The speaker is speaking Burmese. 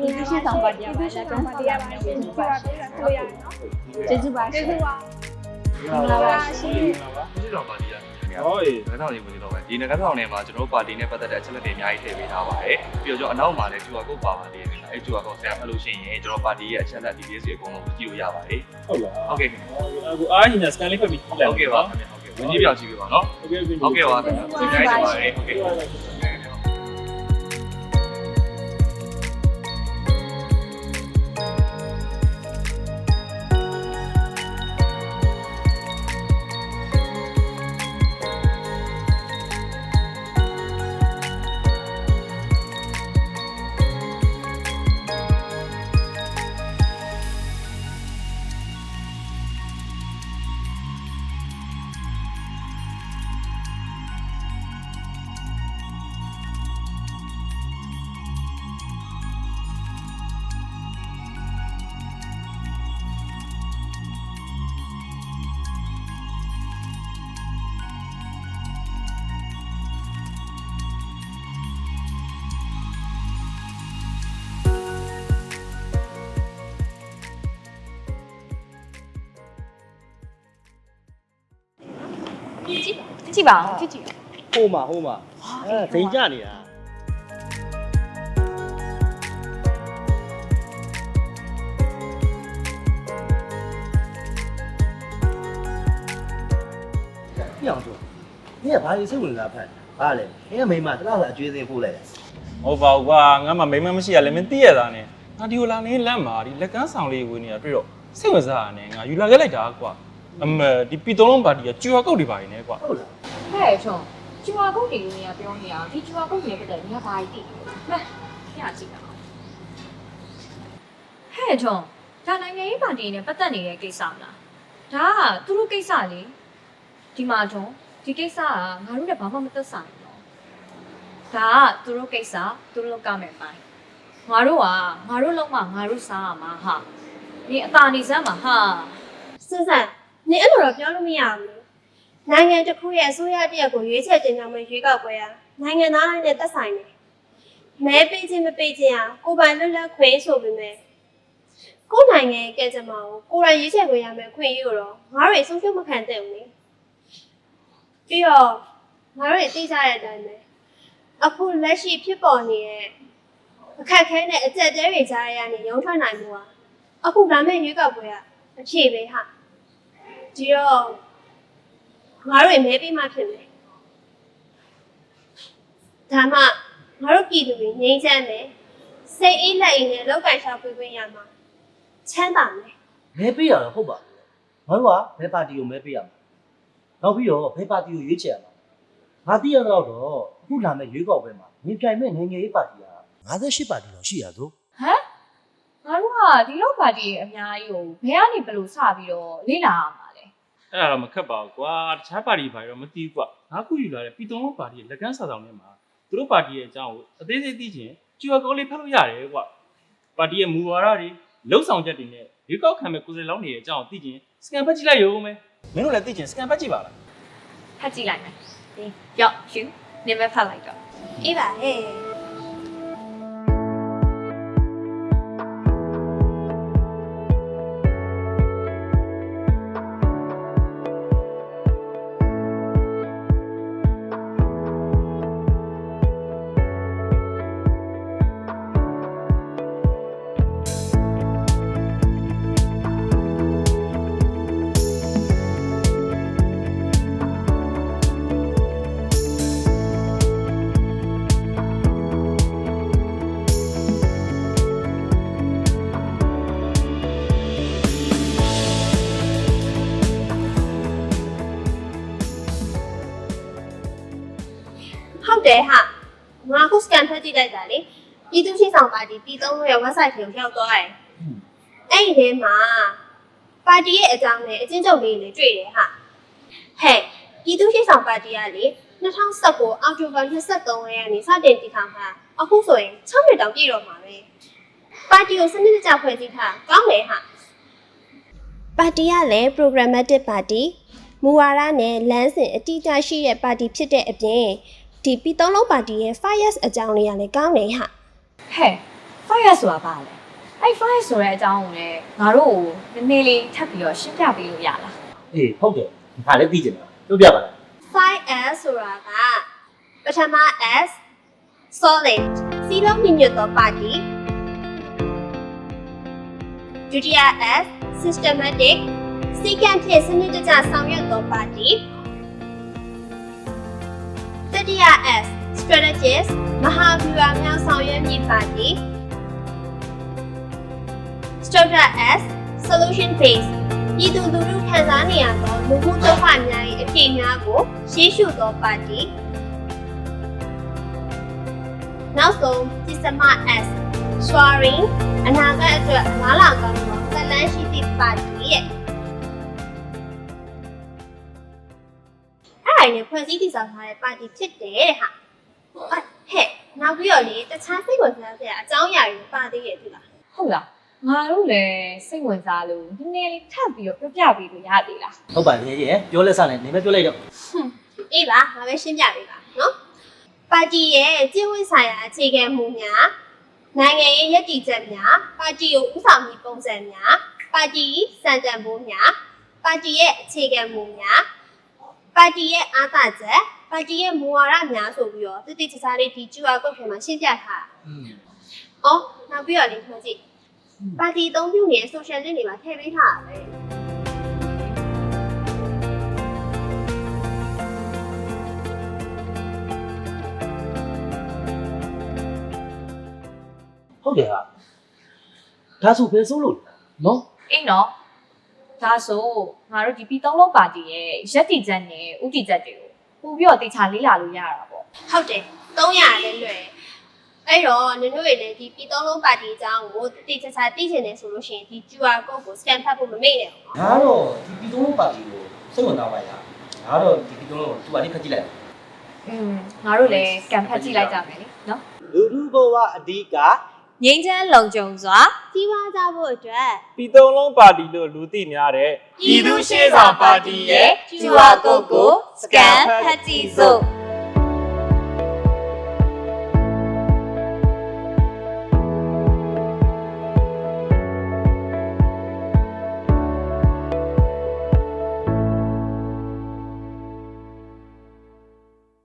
ပြည်သူ့ရှင်းဆောင်ပါတရားပါလက်ကန်ပါတရားပါကျေးဇူးပါရှင်တွေ့ရတယ်နော်ကျေးဇူးပါကျေးဇူးပါမင်္ဂလာပါရှင်ဒီတော့ပါတီးရဟောအေးငါတော့ဒီဝင်တော့ပဲဒီငါတော့နေမှာကျွန်တော်ပါတီနဲ့ပတ်သက်တဲ့အချက်လက်တွေအများကြီးထည့်ပေးထားပါတယ်ပြီးတော့ကျွန်တော်အနောက်မှာလည်း QR code ပါပါသေးတယ်အဲ QR code ဆရာဖတ်လို့ရှိရင်ကျွန်တော်ပါတီရဲ့အချက်လက် details တွေအကုန်လုံးကြည့်လို့ရပါတယ်ဟုတ်လားဟုတ်ကဲ့အခုအားညီနဲ့ scan လေးဖတ်ပြီးကြည့်လိုက်ဟုတ်ကဲ့ပါခင်ဗျဟုတ်ကဲ့ဝင်ကြီးပြောင်းကြည့်ပေးပါနော်ဟုတ်ကဲ့ဟုတ်ကဲ့ပါခင်ဗျကျေးဇူးတင်ပါတယ်ဟုတ်ကဲ့ ကြည့်ကြည့်ပါဦးကြည့်ကြည့်ဟိုမှာဟိုမှာအဲဒိန်ကြနေတာပြအောင်ဆို။นี่ဘာလို့စိတ်ဝင်စားဖက်။ဘာလဲ။နင်ကမိမတလားအကျွေးစင်းပို့လိုက်တယ်ဟုတ်ပါဘူးကွာငါမှမိမမရှိရလဲမင်းသိရတာနဲ့ငါဒီကိုလာနေလမ်းမှာဒီလက်ကန်းဆောင်လေးဝင်နေတာတွေ့တော့စိတ်ဝင်စားရတယ်ငါယူလာခဲ့လိုက်တာကွာ အမဒီပီတုံးလုံးပါတီကကျူဟာကုတ်တွေပါနေကွာ။ဟုတ်လားဟဲ့ချုံကျူဝါကုတ်တွေလို့နေရပြောနေအောင်ဒီကျူဝါကုတ်တွေပတ်တယ်ညဘာကြီးတိမှန်ညကြည့်တာဟဲ့ချုံဒါနိုင်ငံရေးပါတီနဲ့ပတ်သက်နေတဲ့ကိစ္စမလားဒါကသူတို့ကိစ္စလေဒီမှာချုံဒီကိစ္စကငါတို့နဲ့ဘာမှမသက်ဆိုင်ဘူးနော်ဒါကသူတို့ကိစ္စသူတို့လုပ်ကမယ်ပိုင်းငါတို့ကငါတို့လုံးမငါတို့စားရမှာဟာဒီအတာနေစမ်းမှာဟာစစံနေ အဲ့လိုတော့ပြောလို့မရဘူးလေနိုင်ငံတစ်ခုရဲ့အစိုးရတရက်ကိုရွေးချယ်တင်ကြမယ့်ရွေးကောက်ပွဲဟာနိုင်ငံသားတိုင်းနဲ့သက်ဆိုင်တယ်မဲပေးခြင်းမပေးခြင်းဟာကိုယ်ပိုင်လွတ်လပ်ခွင့်ဆိုပေမဲ့ကိုယ်နိုင်ငံရဲ့ကဲကြမ္မာကိုကိုယ်တိုင်ရွေးချယ်ခွင့်ရမယ်ခွင့်ရတော့ငါတို့ဆုံးဖြတ်မခံတဲ့ဘူးလေပြီးတော့ငါတို့သိကြတဲ့အတိုင်းပဲအခုလက်ရှိဖြစ်ပေါ်နေတဲ့အခက်အခဲနဲ့အကြက်တဲတွေကြားရတဲ့ရုံထွက်နိုင်မှုဟာအခုလာမယ့်ရွေးကောက်ပွဲကအခြေပဲဟာ ဒီတော့ငါတို့ရေမဲပေးမှဖြစ်မယ်ဒါမှငါတို့ပြည်သူတွေငြိမ်းချမ်းတယ်စိတ်အေးလက်အေးနဲ့လောက်ကင်ရှာဖွေခွင့်ရမှာချမ်းသာမယ်။မဲပေးရတော့ဟုတ်ပါဘူး။ငါတို့ကဘယ်ပါတီကိုမဲပေးရမှာ။နောက်ပြီးတော့ဘယ်ပါတီကိုရွေးချယ်ရမှာ။ငါသိရတော့တော့အခုလာမယ့်ရွေးကောက်ပွဲမှာမြင်ပြိုင်မဲ့နိုင်ငံရေးပါတီက58ပါတီတော့ရှိရသို့ဟမ်ငါတို့ကဒီလောက်ပါတီအများကြီးကိုဘယ်ကနေဘယ်လိုစပြီးတော့လေ့လာရမှာလဲ အဲ့ဒါတော့မခက်ပါဘူးကွာတခြားပါတီဘာတွေတော့မသိဘူးကွာငါခုယူလာတဲ့ပီတုံးလုံးပါတီရဲ့လက်ကန်းစာဆောင်ထဲမှာသူတို့ပါတီရဲ့အကြောင်းကိုအသေးစိတ်သိချင်ကျူဟာကုတ်လေးဖတ်လို့ရတယ်ကွာပါတီရဲ့မူဝါဒတွေလှုပ်ဆောင်ချက်တွေနဲ့ဒီကောက်ခံမဲ့ကိုယ်စားလှယ်လောင်းတွေရဲ့အကြောင်းကိုသိချင်စကန်ဖတ်ကြည့်လိုက်ရုံပဲမင်းတို့လည်းသိချင်စကန်ဖတ်ကြည့်ပါလားဖတ်ကြည့်လိုက်မယ်ဒီရောက်ရှင်နေမဲ့ဖတ်လိုက်တော့အေးပါဟဲ့ ဟုတ်တယ်ဟာငါခုစကန်ဖတ်ကြည့်လိုက်တာလေပြည်သူ့ရှင်းဆောင်ပါတီပြည်သုံးလို့ရဲ့ website ကိုရောက်သွားတယ်အဲ့ဒီထဲမှာပါတီရဲ့အကြောင်းနဲ့အချင်းချုပ်လေးတွေတွေ့တယ်ဟာဟဲ့ပြည်သူ့ရှင်းဆောင်ပါတီကလေ2019အောက်တိုဘာ23ရက်နေ့စတင်တည်ထောင်တာအခုဆိုရင်6နှစ်တောင်ပြည့်တော့မှာပဲပါတီကိုစနစ်တကျဖွဲ့စည်းထားကောင်းတယ်ဟာပါတီကလည်း programmatic ပါတီမူဝါဒနဲ့လမ်းစဉ်အတိအကျရှိတဲ့ပါတီဖြစ်တဲ့အပြင် ဒီပြည်သုံးလုံးပါတီရဲ့ fires အကြောင်းလေးကလည်းကောင်းတယ်ဟာဟဲ့ fire ဆိုတာဘာလဲအဲ့ fire ဆိုတဲ့အကြောင်းကိုလည်းငါတို့ကိုနည်းနည်းလေးထပ်ပြီးတော့ရှင်းပြပေးလို့ရလားအေးဟုတ်တယ်ငါလည်းသိကျင်တာပြောပြပါလား 5S ဆိုတာကပထမ S solid စီးလုံးညီညွတ်သောပါတီဒုတိယ S systematic စီကံဖြင့်စနစ်တကျဆောင်ရွက်သောပါတီ တတိယ S strategist မဟာဗျူဟာများဆောင်ရွက်မည့်ပါတီစတုတ္ထ S solution based ပြည်သူလူထုခံစားနေရသောလူမှုဒုက္ခများ၏အဖြစ်များကိုရှေးရှုသောပါတီနောက်ဆုံး system S swearing အနာဂတ်အတွက်လားလာကောင်းသောသက်လန်းရှိသည့်ပါတီ ရဲ့အဲ့ဒါနဲ့ဖွဲ့စည်းတည်ဆောက်ထားတဲ့ပါတီဖြစ်တယ်တဲ့ဟာအဲ့ဟဲ့နောက်ပြီးတော့လေတခြားစိတ်ဝင်စားစရာအကြောင်းအရာတွေပါသေးရဲ့ဒီလားဟုတ်လားငါတို့လည်းစိတ်ဝင်စားလို့နည်းနည်းလေးထပ်ပြီးတော့ပြပြပေးလို့ရသေးလားဟုတ်ပါရဲ့ရဲ့ပြောလက်စနဲ့နေမပြောလိုက်တော့အေးပါငါပဲရှင်းပြပေးပါနော်ပါတီရဲ့ကျင့်ဝတ်ဆိုင်ရာအခြေခံမူများနိုင်ငံရေးရည်တည်ချက်များပါတီကိုဥဆောင်မှုပုံစံများပါတီစံတန်ဖိုးများပါတီရဲ့အခြေခံမူများ ပါတီရဲ့အားသာချက်ပါတီရဲ့မူဝါဒများဆိုပြီးတော့တိတိကျကျလေးဒီ QR code ထဲမှာရှင်းပြထားတာ။အော်နောက်ပြီးတော့လေမှကြည့်ပါတီအသုံးပြုနေတဲ့ social link တွေမှာထည့်ပေးထားတာပဲဟုတ်တယ်ဟာဒါဆိုဘယ်ဆုံးလို့လဲနော်အေးနော် ဒါဆိုငါတို့ဒီပြည်သုံးလုံးပါတီရဲ့ရက်တီချက်နဲ့ဥတီချက်တွေကိုပို့ပြီးတော့တေချာလေးလာလို့ရတာပေါ့ဟုတ်တယ်300လည်းလွယ်အဲ့တော့နင်တို့တွေလည်းဒီပြည်သုံးလုံးပါတီအကြောင်းကိုတိတိကျကျသိချင်တယ်ဆိုလို့ရှိရင်ဒီ QR code ကို scan ဖတ်ဖို့မမေ့နဲ့ဘူးငါတော့ဒီပြည်သုံးလုံးပါတီကိုစိတ်ဝင်စားပါလားငါတော့ဒီပြည်သုံးလုံးကိုသူ့ဘာလေးခက်ကြည့်လိုက်อืมငါတို့လည်းကံဖတ်ကြည့်လိုက်ကြမယ်လေနော်လူထုဘဝအဓိက ငိမ့်ချမ်းလုံခြုံစွာကြီးပွားကြဖို့အတွက်ပြည်သုံးလုံးပါတီလို့လူသိများတဲ့ ပြည်သူရှေ့ဆောင်ပါတီရဲ့ QR code ကို scan ဖတ်ကြည့်စို့